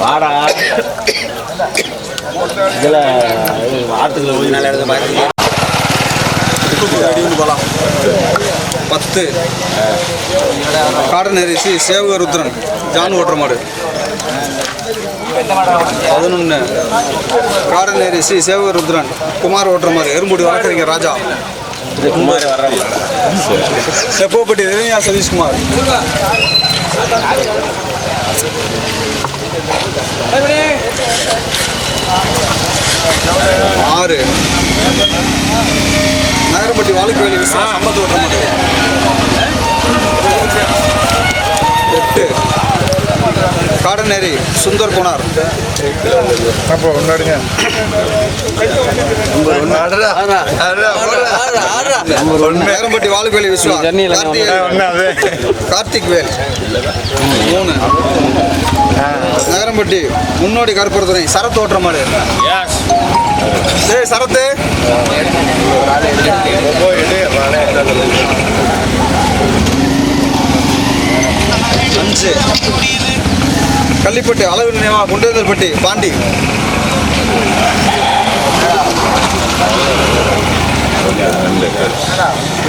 வாடா. இதில் ஆற்றுல போய் நல்லா இடத்துல பார்த்து போகலாம் பத்து. காடன் அரிசி சேவக ருத்ரன் ஜான் ஓட்டுற மாடு பதினொன்று காடன் அரிசி சேவக ருத்ரன் குமார் ஓட்டுற மாதிரி எறும்புடி வளர்க்குறீங்க ராஜா. இது குமார் வர்றாங்க செப்போப்பட்டி ரவியா சதீஷ்குமார்? ஆறு. நகரப்பட்டி வாழ்க்கை விசா சம்பத்து எட்டு. காடநேரி சுந்தர் குமார். அப்போ ஒன்னாடுங்க நேரம்பட்டி வாழைக்கோயில் விஸ்வா கார்த்திக் வேல். மூணு. நகரம்பட்டி முன்னோடி கருப்பரத்துறை சரத் ஓட்டுற மாடு ஏய் சரத்து. அஞ்சு. கள்ளிப்பட்டி அளவு நினைவா குண்டேந்தல்பட்டி பாண்டி.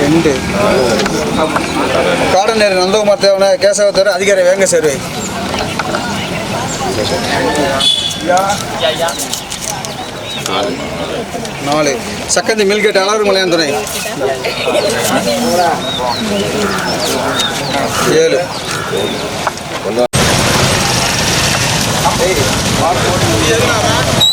ரெண்டு. காடநேரி நந்தகுமார் தேவன கேசவத்தர் அதிகாரி வேங்க சேர்வை. நாலு. சக்கந்தி மில்கேட் அலறு மலையான் துணை. ஏழு. ఆరు కోట్లు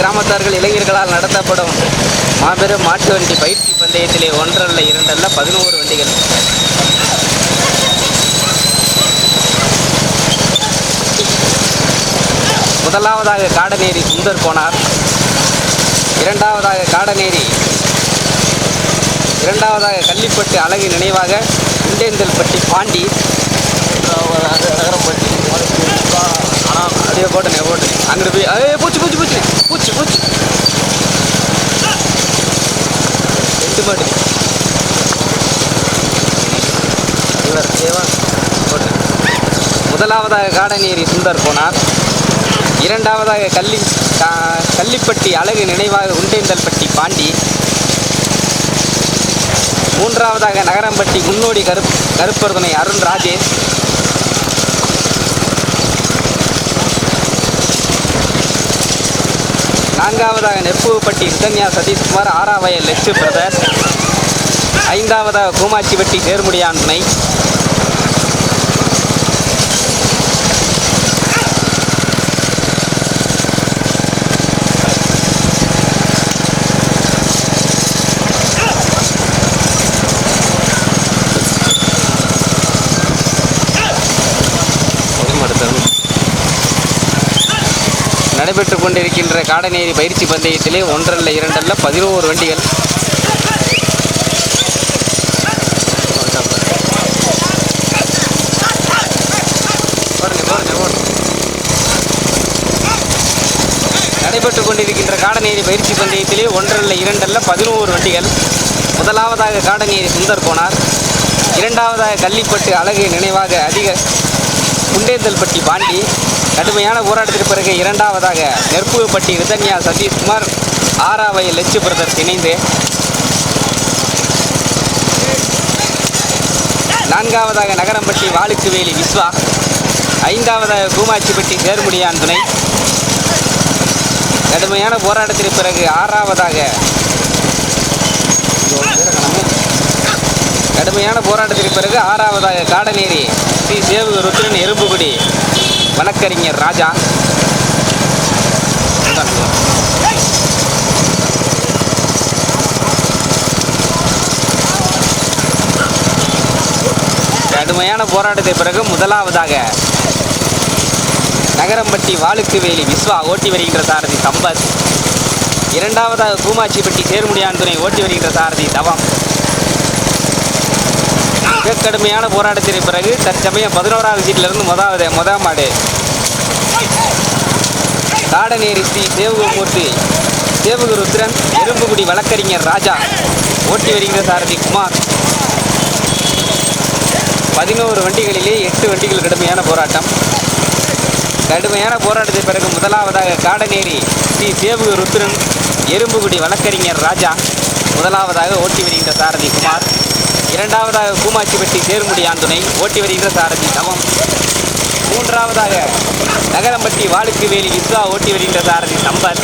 கிராமத்தார்கள் இளைஞர்களால் நடத்தப்படும் மாபெரும் மாட்டு வண்டி பயிற்சி பந்தயத்திலே ஒன்றல்ல இரண்டல்ல பதினோரு வண்டிகள். முதலாவதாக காடநேரி சுந்தர் போனார் இரண்டாவதாக காடநேரி. இரண்டாவதாக கள்ளிப்பட்டு அழகு நினைவாக குண்டேந்தல்பட்டி பாண்டி. நகரப்பட்டி அப்படியே போட்டுனே போட்டு அங்கிட்டு போய் ஏ பூச்சி பூச்சி பூச்சி. பூச்சி பூச்சி. ரெண்டு மாட்டு. இவர் தேவா. போட்டு. முதலாவதாக காடநேரி சுந்தர் போனார். இரண்டாவதாக கல்லி கா- கள்ளிப்பட்டி அழகு நினைவாக உண்டேந்தல்பட்டி பாண்டி. மூன்றாவதாக நகரம்பட்டி முன்னோடி கருப் கருப்பர்தனை அருண் ராஜேஷ். நான்காவதாக நெப்புவப்பட்டி சுகன்யா சதீஷ்குமார் ஆறாவயல் லெச்சு பிரதர் ஐந்தாவதாக கூமாச்சிப்பட்டி சேர்முடியான் துணை அடுத்தது நடைபெற்றுக் கொண்டிருக்கின்ற காடநேரி பயிற்சி பந்தயத்திலே ஒன்றல்ல இரண்டல்ல பதினோரு வண்டிகள். நடைபெற்றுக் கொண்டிருக்கின்ற காடநேரி பயிற்சி பந்தயத்திலே ஒன்றல்ல இரண்டல்ல பதினோரு வண்டிகள். முதலாவதாக காடநேரி சுந்தர் போனார். இரண்டாவதாக கள்ளிப்பட்டு அழகு நினைவாக அதிக குண்டேந்தல்பட்டி பாண்டி. கடுமையான போராட்டத்திற்கு பிறகு இரண்டாவதாக நெற்புப்பட்டி ரிதன்யா சதீஷ்குமார் ஆறாவை லட்சு பிரதர்ஸ் இணைந்து. நான்காவதாக நகரம்பட்டி வாளுக்குவேலி விஸ்வா. ஐந்தாவதாக கூமாச்சிப்பட்டி சேர்முடியான் துணை. கடுமையான போராட்டத்திற்கு பிறகு ஆறாவதாக கடுமையான போராட்டத்திற்கு பிறகு ஆறாவதாக காடநேரி ஸ்ரீ சேவு ருத்ரன் எறும்புகுடி. வழக்கறிஞர் ராஜா. கடுமையான போராட்டத்தை பிறகு முதலாவதாக நகரம்பட்டி வாளுக்குவேலி விஸ்வா ஓட்டி வருகின்ற சாரதி சம்பத் இரண்டாவதாக கூமாச்சிப்பட்டி சேர்முடியான் துணை ஓட்டி வருகின்ற சாரதி தவம். மிக கடுமையான போராட்டத்திற்கு பிறகு தற்சமயம் பதினோராவது சீட்டிலிருந்து முதலாவது முதல் மாடு காடநேரி ஸ்ரீ தேவகுமூர்த்தி தேவகு ருத்ரன் எறும்புகுடி வழக்கறிஞர் ராஜா ஓட்டி வருகின்ற சாரதி குமார். பதினோரு வண்டிகளிலே எட்டு வண்டிகள் கடுமையான போராட்டம். கடுமையான போராட்டத்தின் பிறகு முதலாவதாக காடநேரி ஸ்ரீ தேவகு ருத்ரன் எறும்புகுடி வழக்கறிஞர் ராஜா முதலாவதாக ஓட்டி வருகின்ற சாரதி குமார். இரண்டாவதாக கூமாச்சிப்பட்டி சேர்முடி ஆண்டுனை ஓட்டி வருகின்ற சாரதி தவம். மூன்றாவதாக நகரம்பட்டி வாளுக்குவேலி விஸ்வா ஓட்டி வருகின்ற சாரதி சம்பத்.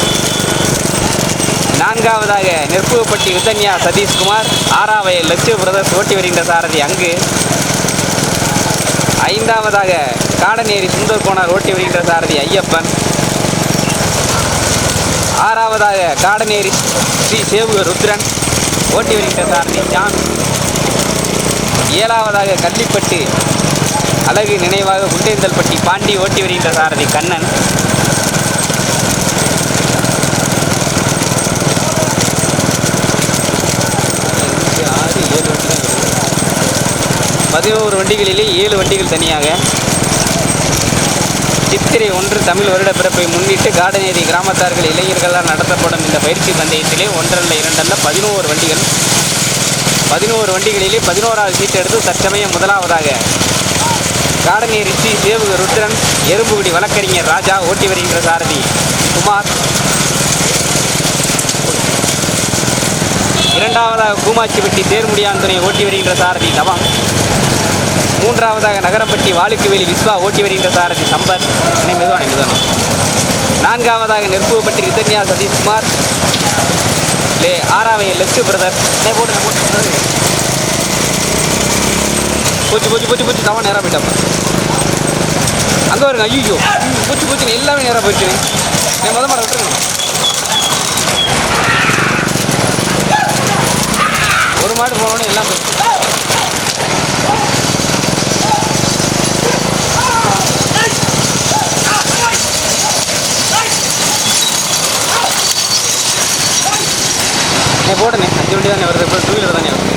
நான்காவதாக நெற்புவப்பட்டி விசன்யா சதீஷ்குமார் ஆறாவது லட்சு பிரதர்ஸ் ஓட்டி வருகின்ற சாரதி அங்கு. ஐந்தாவதாக காடநேரி சுந்தர் கோனார் ஓட்டி வருகின்ற சாரதி ஐயப்பன். ஆறாவதாக காடநேரி ஸ்ரீ சேவு ருத்ரன் ஓட்டி வருகின்ற சாரதி ஜான். ஏழாவதாக கள்ளிப்பட்டு அழகு நினைவாக குண்டேந்தல்பட்டி பாண்டி ஓட்டி வருகின்ற சாரதி கண்ணன். ஆறு பதினோரு வண்டிகளிலே ஏழு வண்டிகள் தனியாக. சித்திரை ஒன்று தமிழ் வருட பிறப்பை முன்னிட்டு காடநேரி கிராமத்தார்கள் இளைஞர்களால் நடத்தப்படும் இந்த பயிற்சி பந்தயத்திலே ஒன்றல்ல இரண்டல்ல பதினோரு வண்டிகள் பதினோரு வண்டிகளிலே பதினோராவது சீட் எடுத்து தற்சமயம் முதலாவதாக. காடனி ஸ்ரீ சேவு ருத்ரன் எறும்புகுடி வழக்கறிஞர் ராஜா ஓட்டி வருகின்ற சாரதி குமார். இரண்டாவதாக கூமாச்சிப்பட்டி தேர்முடியான் துணை ஓட்டி வருகின்ற சாரதி தவம். மூன்றாவதாக நகரப்பட்டி வாலுக்குவேலி விஸ்வா ஓட்டி வருகின்ற சாரதி சம்பத். இணை மெதுவான மெதுவான. நான்காவதாக நெருப்புவப்பட்டி ரிதன்யா சதீஷ்குமார். லே ஆறாவது லெஃப்ட் பிரதர் நே போட்டு போட்டு போச்சு போச்சு போச்சு போச்சு. தவா நேராக போயிட்டாப்பா அங்கே வருங்க ஐயோ போச்சு போச்சு எல்லாமே நேராக போயிடுச்சு. நான் மொதல் மாட விட்டுருங்க. ஒரு மாடு போனோடனே எல்லாம் போயிடுச்சு நீ போடுனே அஞ்சு வண்டி தானே வருது இப்போ டூ வீலர் தானே வருது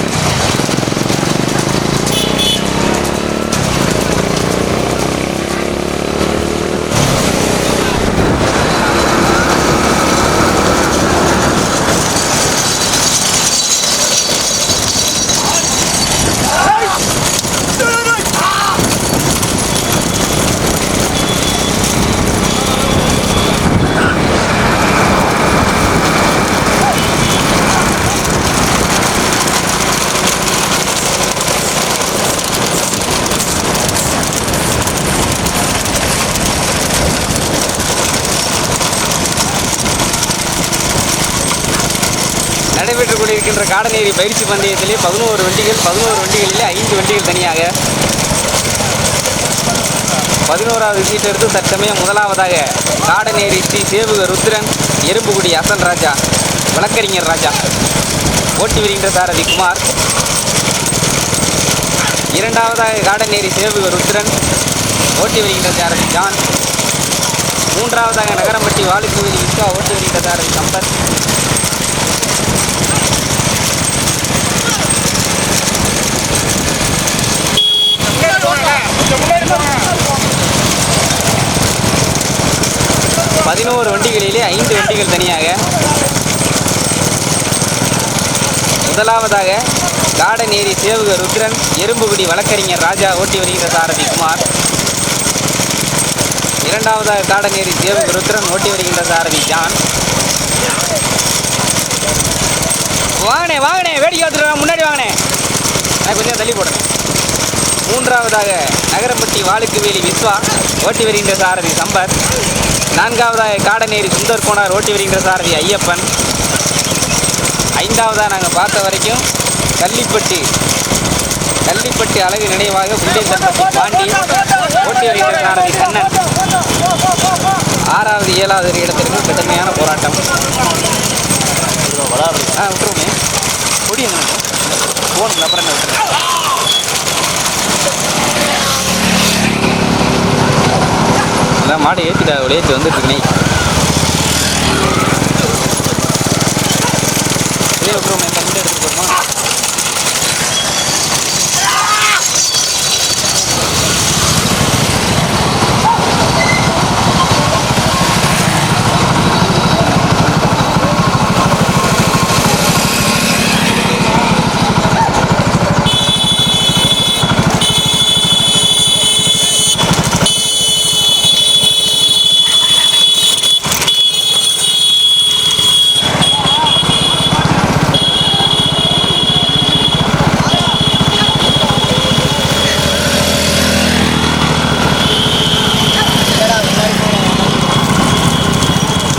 நடைபெற்றுக் கொண்டிருக்கின்ற காடநேரி பயிற்சி பந்தயத்திலே பதினோரு வண்டிகள் பதினோரு வண்டிகளிலே ஐந்து வண்டிகள் தனியாக. பதினோராவது சீட் எடுத்து தற்சமயம் முதலாவதாக காடநேரி ஸ்ரீ சேவுக ருத்ரன் எறும்புகுடி அசன் ராஜா வழக்கறிஞர் ராஜா. ஓட்டி வருகின்ற சாரதி குமார். இரண்டாவதாக காடநேரி சேவுக ருத்ரன் ஓட்டி வருகின்ற சாரதி ஜான். மூன்றாவதாக நகரம்பட்டி வாலிக்குவில் விஸ்வா ஓட்டு வருகின்ற சாரதி சம்பத். பதினோரு வண்டிகளிலே ஐந்து வண்டிகள் தனியாக. முதலாவதாக காடநேரி சேவக ருத்ரன் எறும்புகுடி வழக்கறிஞர் ராஜா ஓட்டி வருகின்ற சாரதி குமார். இரண்டாவதாக காடநேரி சேவக ருத்ரன் ஓட்டி வருகின்ற சாரதி ஜான். வாங்கண்ணே வாங்கண்ணே வேடிக்கை பார்த்துட்டு முன்னாடி வாங்கண்ணே. நான் கொஞ்சம் தள்ளி போடுறேன் மூன்றாவதாக நகரம்பட்டி வாளுக்குவேலி விஸ்வா ஓட்டி வருகின்ற சாரதி சம்பத். நான்காவதாக காடநேரி சுந்தர் கோனார் ஓட்டி வருகின்ற சாரதி ஐயப்பன். ஐந்தாவதாக நாங்கள் பார்த்த வரைக்கும் கள்ளிப்பட்டி கள்ளிப்பட்டி அழகு நினைவாக புள்ளேந்தன்பட்டி பாண்டி ஓட்டி வருகின்ற சாரதி கண்ணன். ஆறாவது ஏழாவது இடத்திற்கு கடுமையான போராட்டம். ஆ விட்டுருவோமே. முடியும். என்ன அப்புறம் என்ன? அதான் மாடு ஏற்றிட்டா ஏற்றி வந்துட்டு இருக்கு நெய் இதே விட்டுருவோமே தண்ணி எடுத்துட்டு போகுமா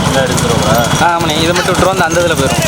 என்ன எடுத்துருவா ஆ ஆமாண்ணே வந்து அந்த இதில் போயிடும்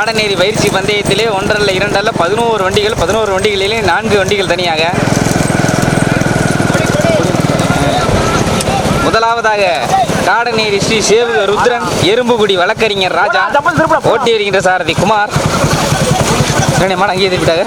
காடநேரி பயிற்சி பந்தயத்திலே ஒன்றல்ல இரண்டல்ல பதினோரு வண்டிகள் பதினோரு வண்டிகளிலே நான்கு வண்டிகள் தனியாக. முதலாவதாக காடநேரி ஸ்ரீ சேவுக ருத்ரன் எறும்புகுடி வழக்கறிஞர் ராஜா ஓட்டி வருகின்ற சாரதி குமார். ரெண்டு மாடு அங்கேயே திருப்பிட்டாங்க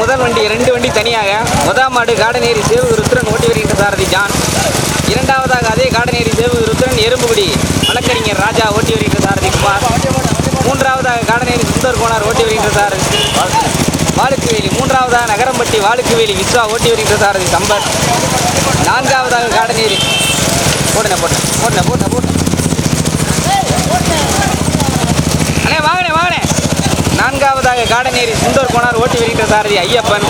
முதல் வண்டி ரெண்டு வண்டி தனியாக. முதல் மாடு காடநேரி சேவு ருத்ரன் ஓட்டி வருகின்ற சாரதி ஜான். இரண்டாவதாக அதே காடநேரி சேவு ருத்ரன் எறும்புகுடி வழக்கறிஞர் ராஜா ஓட்டி வருகின்ற சாரதி குமார். மூன்றாவதாக காடநேரி சுந்தர் கோனார் ஓட்டி வருகின்ற சாரதி வாழுக்குவேலி மூன்றாவதாக நகரம்பட்டி வாழுக்குவேலி விஸ்வா ஓட்டி வருகின்ற சாரதி சம்பத். நான்காவதாக காடநேரி போடுன போட்டேன் போட்டேன் போட்டேன் போட்டேன் அண்ணே வாங்கண்ணே வாங்கண்ணே. நான்காவதாக காடநேரி சுந்தர் கோனார் ஓட்டி வருகின்ற சாரதி ஐயப்பன்.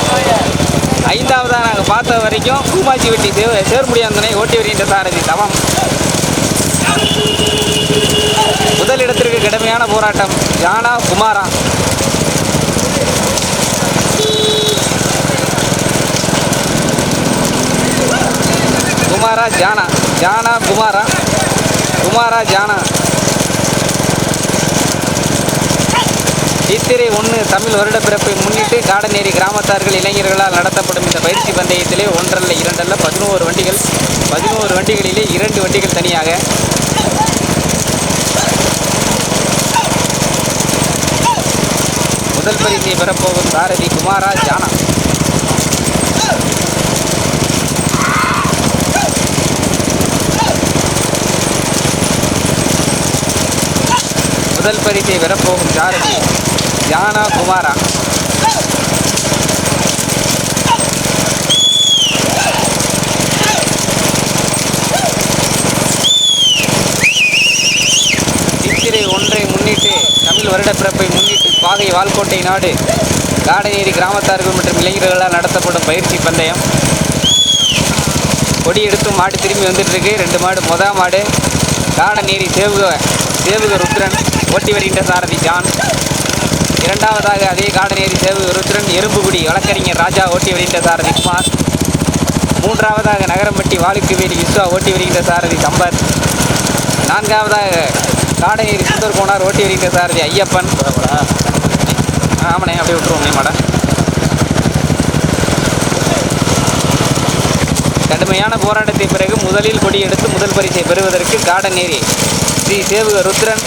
ஐந்தாவதாக நாங்கள் பார்த்த வரைக்கும் கூமாச்சி வெட்டி சேவ சேர்முடியாந்தனை ஓட்டி வருகின்ற சாரதி தவம். முதல் இடத்திற்கு கடுமையான போராட்டம். ஜானா குமாரா. குமாரா ஜானா. ஜானா குமாரா. குமாரா ஜானா. சித்திரை ஒன்று தமிழ் வருடப்பிறப்பை முன்னிட்டு காடநேரி கிராமத்தார்கள் இளைஞர்களால் நடத்தப்படும் இந்த பயிற்சி பந்தயத்திலே ஒன்றல்ல இரண்டல்ல பதினோரு வண்டிகள் பதினோரு வண்டிகளிலே இரண்டு வண்டிகள் தனியாக. முதல் பரிசை பெறப்போகும் சாரதி குமாரா ஜானா. முதல் பரிசை பெறப்போகும் சாரதி. ஜானா குமாரா சித்திரை ஒன்றை முன்னிட்டு தமிழ் வருடப்பிறப்பை முன்னிட்டு பாகை வால்கோட்டை நாடு காடநேரி கிராமத்தார்கள் மற்றும் இளைஞர்களால் நடத்தப்படும் பயிற்சி பந்தயம். கொடி எடுத்து மாடு திரும்பி வந்துட்டுருக்கு. ரெண்டு மாடு மொத மாடு காடநேரி சேவுக சேவுக ருத்ரன் ஓட்டி வருகின்ற சாரதி ஜான். இரண்டாவதாக அதே காடநேரி சேவுக ருத்ரன் எறும்புகுடி வழக்கறிஞர் ராஜா ஓட்டி வருகின்ற சாரதி குமார். மூன்றாவதாக நகரம்பட்டி வாழுக்குவேலி விஸ்வா ஓட்டி வருகின்ற சாரதி சம்பத். நான்காவதாக காடநேரி சுந்தர் கோனார் ஓட்டி வருகின்ற சாரதி ஐயப்பன். ஆமாண்ணே அப்படியே விட்டுருவோம் மேடம் கடுமையான போராட்டத்தை பிறகு முதலில் கொடி எடுத்து முதல் பரிசை பெறுவதற்கு காடநேரி ஸ்ரீ சேவுக ருத்ரன்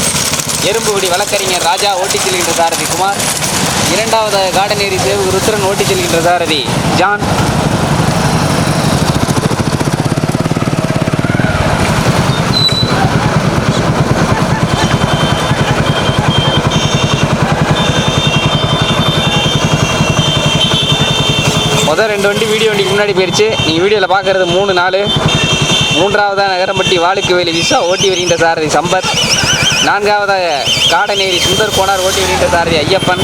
எறும்புகுடி வழக்கறிஞர் ராஜா ஓட்டிச் செல்கின்ற சாரதி குமார். இரண்டாவதாக காடநேரி சேவுக ருத்ரன் ஓட்டிச் செல்கின்ற சாரதி ஜான். முதல் ரெண்டு வண்டி வீடியோ வண்டிக்கு முன்னாடி போயிடுச்சு நீங்கள் வீடியோவில் பார்க்குறது மூணு நாலு. மூன்றாவதாக நகரம்பட்டி வாளுக்கு வேலி விசா ஓட்டி வருகின்ற சாரதி சம்பத். நான்காவதாக காடநேரி சுந்தர் கோனார் ஓட்டி வருகின்ற சாரதி ஐயப்பன்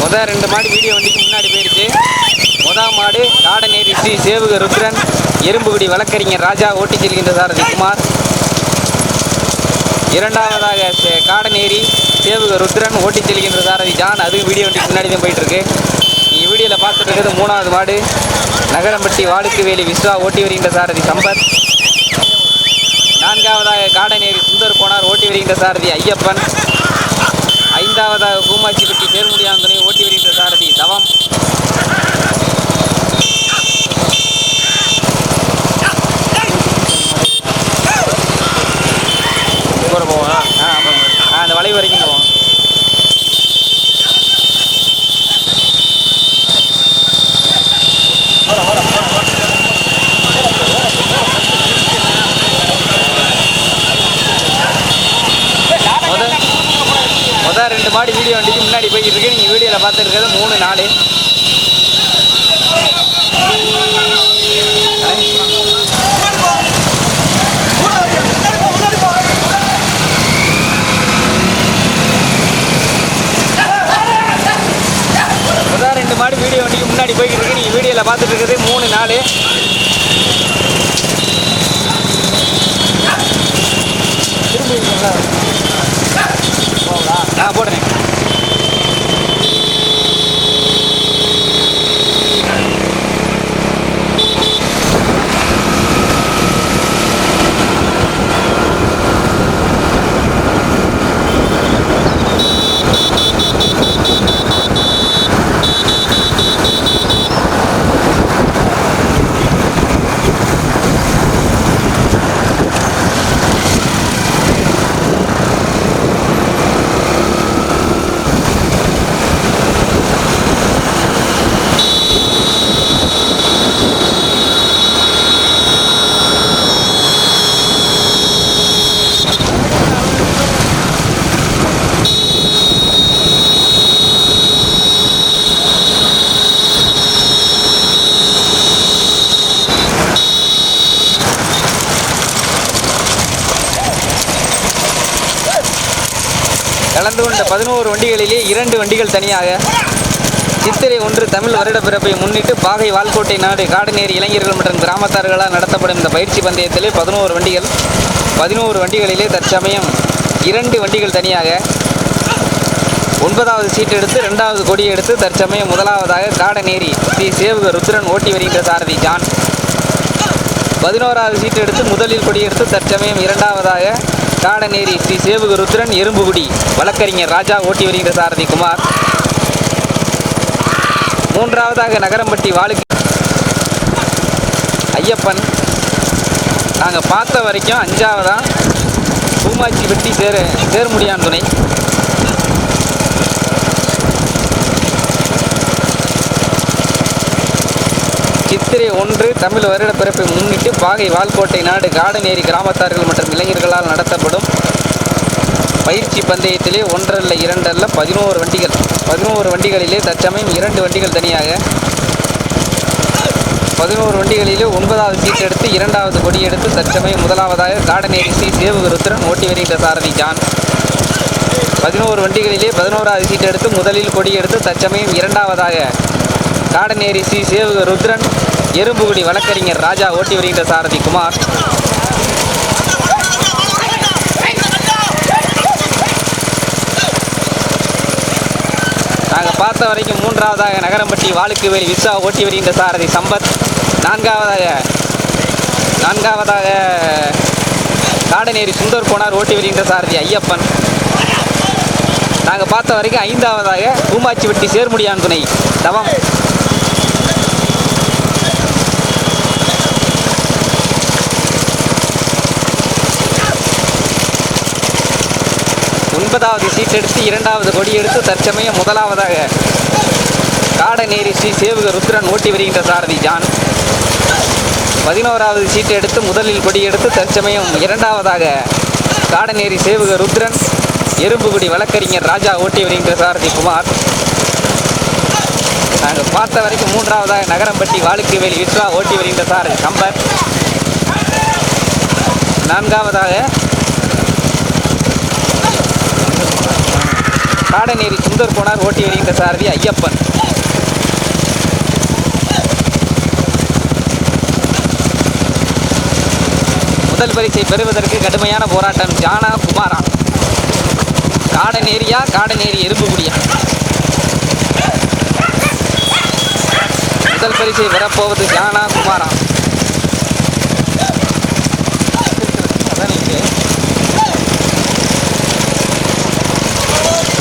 முதல் ரெண்டு மாடு வீடியோ வண்டிக்கு முன்னாடி போயிடுச்சு முதல் மாடு காடநேரி ஸ்ரீ சேவக ருத்ரன் எறும்புகுடி வழக்கறிஞர் ராஜா ஓட்டி செல்கின்ற சாரதி குமார் இரண்டாவதாக காடநேரி சேவக ருத்ரன் ஓட்டி செல்கின்ற சாரதி ஜான். அது வீடியோ வண்டிக்கு முன்னாடி தான் போயிட்டுருக்கு. வீடியோவில் பார்த்துட்டு இருக்கிறது மூணாவது மாடு. நகரம்பட்டி வாளுக்குவேலி விஸ்வா ஓட்டி வருகின்ற சாரதி சம்பத். நான்காவதாக காடநேரி சுந்தர் போனார் ஓட்டி வருகின்ற சாரதி ஐயப்பன். ஐந்தாவதாக கூமாச்சிப்பட்டி சேர்முடியாந்தனை ஓட்டி வருகின்ற சாரதி தவம் கூட போவோம் ஆ ஆமாம் ஆ அந்த வளைவு வரைக்கும் போவோம் முத முத ரெண்டு மாடி வீடியோ வண்டிக்கு முன்னாடி போய்கிட்டு இருக்கு. நீங்கள் வீடியோவில் பார்த்துருக்கிறது மூணு நாலு முத ரெண்டு மாடி வீடியோ வண்டிக்கு முன்னாடி போய்கிட்டு இருக்கு நீங்கள் வீடியோவில் பார்த்துட்டு இருக்கிறது மூணு நாலு ஆ போடுறேன் கலந்து கொண்ட பதினோரு வண்டிகளிலே இரண்டு வண்டிகள் தனியாக. சித்திரை ஒன்று தமிழ் வருட பிறப்பை முன்னிட்டு பாகை வால்கோட்டை நாடு காடநேரி இளைஞர்கள் மற்றும் கிராமத்தார்களால் நடத்தப்படும் இந்த பயிற்சி பந்தயத்திலே பதினோரு வண்டிகள் பதினோரு வண்டிகளிலே தற்சமயம் இரண்டு வண்டிகள் தனியாக. ஒன்பதாவது சீட் எடுத்து ரெண்டாவது கொடியை எடுத்து தற்சமயம் முதலாவதாக காடநேரி ஸ்ரீ சேவக ருத்ரன் ஓட்டி வருகின்ற சாரதி ஜான். பதினோராவது சீட் எடுத்து முதலில் கொடியெடுத்து தற்சமயம் இரண்டாவதாக காடநேரி ஸ்ரீ சேவக ருத்ரன் எறும்புகுடி. வழக்கறிஞர் ராஜா ஓட்டி வருகின்ற சாரதி குமார். மூன்றாவதாக நகரம்பட்டி வாழுக்கு ஐயப்பன். நாங்கள் பார்த்த வரைக்கும் அஞ்சாவதான் பூமாச்சி வெட்டி சேர சேர்முடியான் துணை. சித்திரை ஒன்று தமிழ் வருட பிறப்பை முன்னிட்டு பாகை வால்கோட்டை நாடு காடநேரி கிராமத்தார்கள் மற்றும் இளைஞர்களால் நடத்தப்படும் பயிற்சி பந்தயத்திலே ஒன்றல்ல இரண்டல்ல பதினோரு வண்டிகள். பதினோரு வண்டிகளிலே தற்சமயம் இரண்டு வண்டிகள் தனியாக. பதினோரு வண்டிகளிலே ஒன்பதாவது சீட் எடுத்து இரண்டாவது கொடி எடுத்து தற்சமயம் முதலாவதாக காடநேரி ஸ்ரீ சேவகருத்திரன் ஓட்டி வருகின்ற சாரதி ஜான். பதினோரு வண்டிகளிலே பதினோராவது சீட் எடுத்து முதலில் கொடி எடுத்து தற்சமயம் இரண்டாவதாக காடநேரி ஸ்ரீ சேவக ருத்ரன் எறும்புகுடி வழக்கறிஞர் ராஜா ஓட்டி வருகின்ற சாரதி குமார். நாங்கள் பார்த்த வரைக்கும் மூன்றாவதாக நகரம்பட்டி வாழுக்குவேலி விசா ஓட்டி வருகின்ற சாரதி சம்பத். நான்காவதாக நான்காவதாக காடநேரி சுந்தர் போனார் ஓட்டி வருகின்ற சாரதி ஐயப்பன். நாங்கள் பார்த்த வரைக்கும் ஐந்தாவதாக பூமாச்சி வெட்டி சேர்முடியான் துணை தவம். ஒன்பதாவது சீட் எடுத்து இரண்டாவது கொடி எடுத்து தற்சமயம் முதலாவதாக காடநேரி ஸ்ரீ சேவக ருத்ரன் ஓட்டி வருகின்ற சாரதி ஜான். பதினோராவது சீட்டை எடுத்து முதலில் கொடி எடுத்து தற்சமயம் இரண்டாவதாக காடநேரி சேவக ருத்ரன் எறும்புகுடி வழக்கறிஞர் ராஜா ஓட்டி வருகின்ற சாரதி குமார். நாங்கள் பார்த்த வரைக்கும் மூன்றாவதாக நகரம்பட்டி வாழுக்குவேலி விஸ்வா ஓட்டி வருகின்ற சாரதி கம்பர் நான்காவதாக காடநேரி சுந்தர் கோனார் ஓட்டி வருகின்ற சாரதி ஐயப்பன். முதல் பரிசை பெறுவதற்கு கடுமையான போராட்டம் ஜானா குமாரா. காடநேரியா காடநேரி எறும்புகுடியா முதல் பரிசை பெறப்போவது ஜானா குமாரா அதான் இங்கே.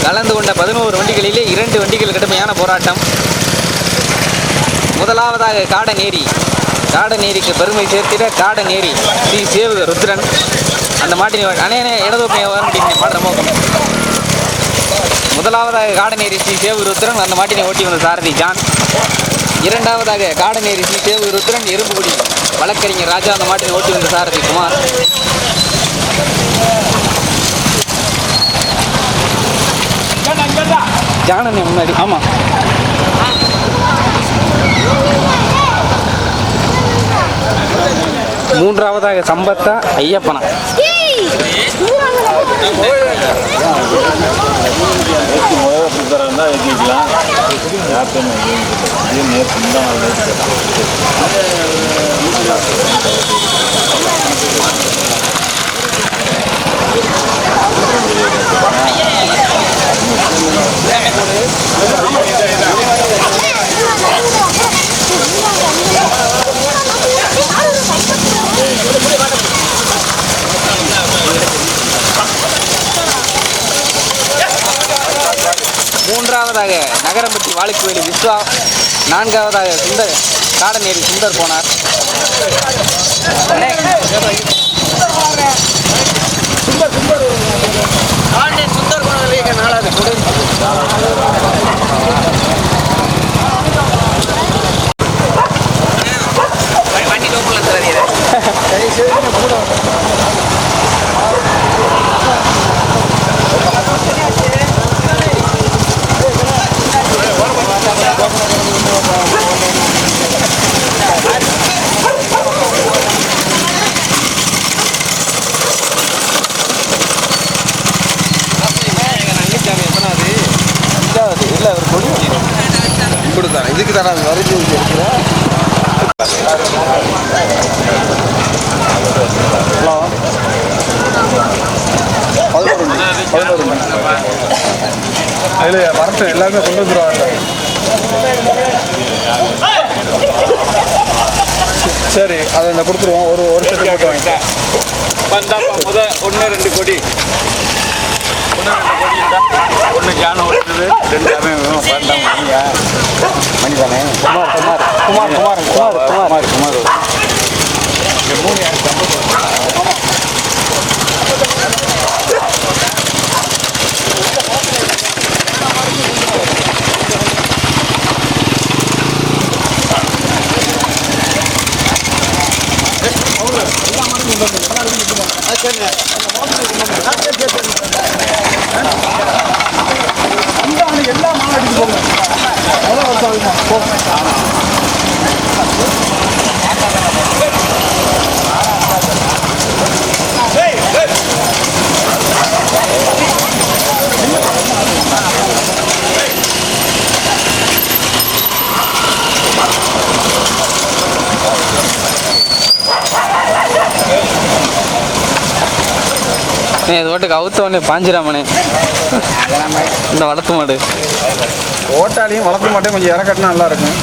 கலந்து கொண்ட பதினோரு வண்டிகளிலே இரண்டு வண்டிகள் கடுமையான போராட்டம். முதலாவதாக காடநேரி. காடநேரிக்கு பெருமை சேர்த்திட காடநேரி ஸ்ரீ சேவக ருத்ரன் அந்த மாட்டினை அண்ணே இடது பையன் வர முடியுங்க மாடு ரொம்ப முதலாவதாக காடநேரி ஸ்ரீ சேவக ருத்ரன் அந்த மாட்டினை ஓட்டி வந்த சாரதி ஜான். இரண்டாவதாக காடநேரி ஸ்ரீ சேவக ருத்ரன் எறும்புகுடி வழக்கறிஞர் ராஜா. அந்த மாட்டினை ஓட்டி வந்த சாரதி குமார். ஜானனி முன்னாடி ஆமாம் மூன்றாவதாக சம்பத்தா ஐயப்பனா. நேற்று சங்கடம்பட்டி வாழைக்குவேலி விஸ்வா. நான்காவதாக சுந்தர் காடநேரி சுந்தர் போனார். வண்டி லோக்கல் சரி கூட Amen. நீ தோட்டுக்கு அவுத்தவனே பாஞ்சிராமனே. இந்த வளர்த்து மாடு. ஓட்டாலையும் வளர்த்து மாட்டே கொஞ்சம் இறக்கட்டினா நல்லா இருக்கும்.